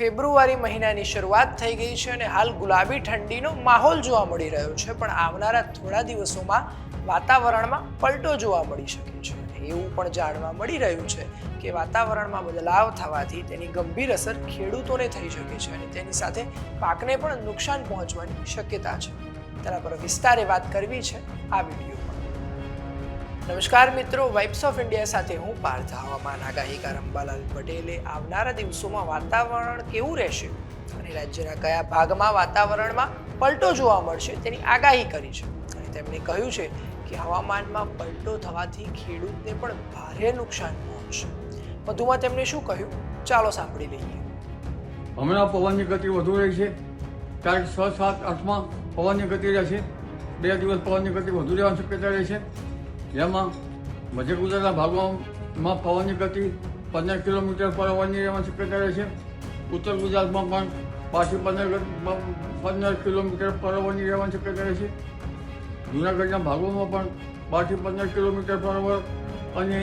ફેબ્રુઆરી મહિનાની શરૂઆત થઈ ગઈ છે અને હાલ ગુલાબી ઠંડીનો માહોલ જોવા મળી રહ્યો છે. પણ આવનારા થોડા દિવસોમાં વાતાવરણમાં પલટો જોવા મળી શકે છે. એવું પણ જાણવા મળી રહ્યું છે કે વાતાવરણમાં બદલાવ થવાથી તેની ગંભીર અસર ખેડૂતોને થઈ શકે છે અને તેની સાથે પાકને પણ નુકસાન પહોંચવાની શક્યતા છે. તેના પર વિસ્તારે વાત કરવી છે આ વિડીયોમાં નમસ્કાર મિત્રો વાઇબ્સ ઓફ ઇન્ડિયા સાથે હું પાર્થ હવામાન આગાહીકાર અંબાલાલ પટેલે. આવનારા દિવસોમાં વાતાવરણ કેવું રહેશે અને રાજ્યના કયા ભાગમાં વાતાવરણમાં પલટો જોવા મળશે તેની આગાહી કરી છે. અને તેમણે કહ્યું છે કે હવામાનમાં પલટો થવાથી ખેડૂતને પણ ભારે નુકસાન પહોંચશે. વધુમાં તેમણે શું કહ્યું? ચાલો સાંભળી લઈએ. હમણાં પવનની ગતિ વધુ રહી છે. તારીખ છ સાત આઠમાં પવનની ગતિ રહેશે બે દિવસ પવનની ગતિ વધુ રહેવાની શક્યતા રહેશે જેમાં મધ્ય ગુજરાતના ભાગોમાં પવનની ગતિ પંદર કિલોમીટર પર અવરની રહેવાની શક્યતા રહેશે ઉત્તર ગુજરાતમાં પણ પાછી પંદર પંદર કિલોમીટર પર અવરની રહેવાની શક્યતા રહેશે જૂનાગઢના ભાગોમાં પણ બારથી પંદર કિલોમીટર પર અને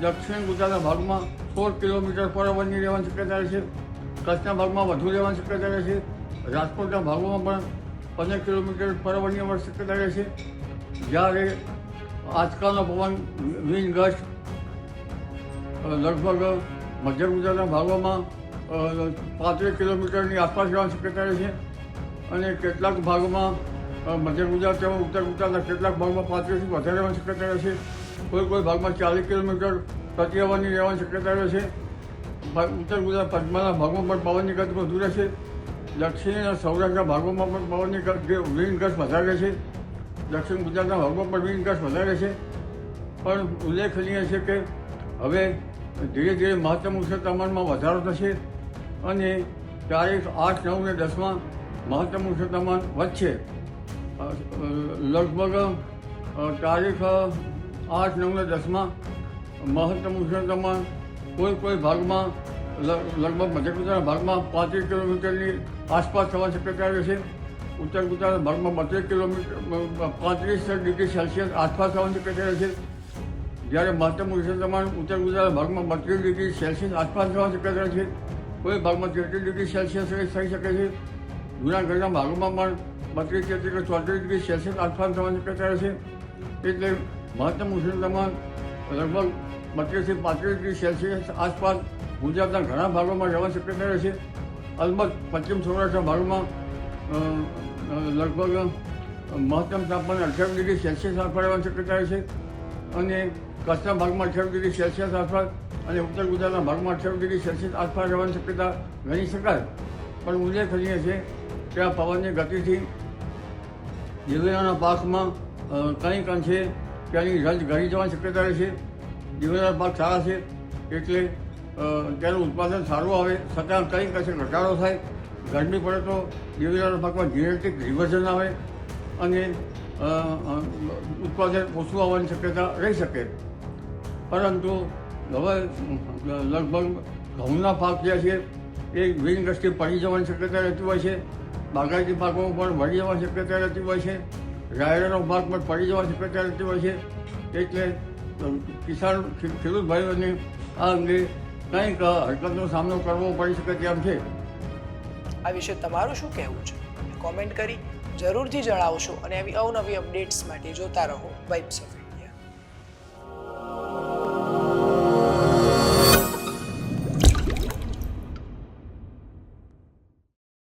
દક્ષિણ ગુજરાતના ભાગમાં સોળ કિલોમીટર પર અવરની રહેવાની શક્યતા રહેશે કચ્છના ભાગમાં વધુ રહેવાની શક્યતા રહેશે રાજકોટના ભાગોમાં પણ પંદર કિલોમીટર પર અવરની અવર શક્યતા રહેશે જ્યારે આજકાલનો પવન વિન ગસ્ટ લગભગ મધ્ય ગુજરાતના ભાગોમાં પાંત્રીસ કિલોમીટરની આસપાસ જવાની શક્યતા રહે છે. અને કેટલાક ભાગોમાં મધ્ય ગુજરાત તેમજ ઉત્તર ગુજરાતના કેટલાક ભાગમાં પાંત્રીસથી વધારે રહેવાની શક્યતા રહે છે. કોઈ કોઈ ભાગમાં ચાલીસ કિલોમીટર પ્રતિ અવરની રહેવાની શક્યતા રહે છે. ઉત્તર ગુજરાત પંચમાના ભાગોમાં પણ પવનની ગતિ વધુ રહેશે. દક્ષિણ અને સૌરાષ્ટ્રના ભાગોમાં પણ પવનની ગતિ વિન ગસ્ટ વધારે રહેશે. દક્ષિણ ગુજરાતના ભાગોમાં પણ બી ગસ્ટ વધારે છે. પણ ઉલ્લેખનીય છે કે હવે ધીરે ધીરે મહત્તમ ઉષ્ણ તાપમાનમાં વધારો થશે અને તારીખ આઠ, નવ ને દસમાં મહત્તમ ઉષ્ણ તાપમાન વધશે. લગભગ તારીખ આઠ, નવ ને દસમાં મહત્તમ ઉષ્ણ તાપમાન કોઈ કોઈ ભાગમાં લગભગ મધ્ય ગુજરાતના ભાગમાં પાંત્રીસ કિલોમીટરની આસપાસ થવા શક્યતા રહેશે. ઉત્તર ગુજરાત ભાગમાં બત્રીસ કિલોમીટર પાંત્રીસ ડિગ્રી સેલ્સિયસ આસપાસ થવાની શક્યતા રહેશે જ્યારે મહત્તમ તાપમાન ઉત્તર ગુજરાત ભાગમાં બત્રીસ ડિગ્રી સેલ્સિયસ આસપાસ થવાની શક્યતા છે. કોઈ ભાગમાં તેત્રીસ ડિગ્રી સેલ્સિયસ થઈ શકે છે. જૂનાગઢના ભાગોમાં પણ બત્રીસ, તેત્રીસ કે ચોત્રીસ ડિગ્રી સેલ્સિયસ આસપાસ થવાની શક્યતા રહેશે એટલે મહત્તમ તાપમાન લગભગ બત્રીસથી પાંત્રીસ ડિગ્રી સેલ્સિયસ આસપાસ ગુજરાતના ઘણા ભાગોમાં રહેવાની શક્યતા રહેશે અલબત્ત પશ્ચિમ સૌરાષ્ટ્રના ભાગમાં લગભગ મહત્તમ તાપમાન અઠ્યાવીસ ડિગ્રી સેલ્સિયસ આસપાસ શક્યતા છે અને કચ્છના ભાગમાં અઠ્યાવીસ ડિગ્રી સેલ્સિયસ આસપાસ અને ઉત્તર ગુજરાતના ભાગમાં અઠ્યાવીસ ડિગ્રી સેલ્સિયસ આસપાસ રહેવાની શક્યતા ગણી શકાય. પણ ઉલ્લેખ કરીએ છીએ કે આ પવનની ગતિથી દિવેલાના પાકમાં કંઈક અંશે ત્યાંની રજ ઘરી જવાની શક્યતા રહેશે દિવેલાના પાક સારા છે એટલે તેનું ઉત્પાદન સારું આવે, છતાં કંઈક અંશે ઘટાડો થાય ગરમી પડે તો દિવેલાના પાકમાં જીનેટિક રિવર્ઝન આવે અને ઉત્પાદન ઓછું આવવાની શક્યતા રહી શકે. પરંતુ હવે લગભગ ઘઉંના પાક જે છે એ વિન દ્રષ્ટિએ પડી જવાની શક્યતા રહેતી હોય છે, બાગાયતી પાકોમાં પણ વળી જવાની શક્યતા રહેતી હોય છે, રાયડાનો પાક પણ પડી જવાની શક્યતા રહેતી હોય છે, એટલે કિસાન, ખેડૂત ભાઈઓને આ અંગે કંઈક હરકતનો સામનો કરવો પડી શકે તેમ છે. આ વિશે તમારું શું કહેવું છે? કોમેન્ટ કરી જરૂરથી જણાવશો અને આવી અવનવી અપડેટ્સ માટે જોતા રહો. Vibes of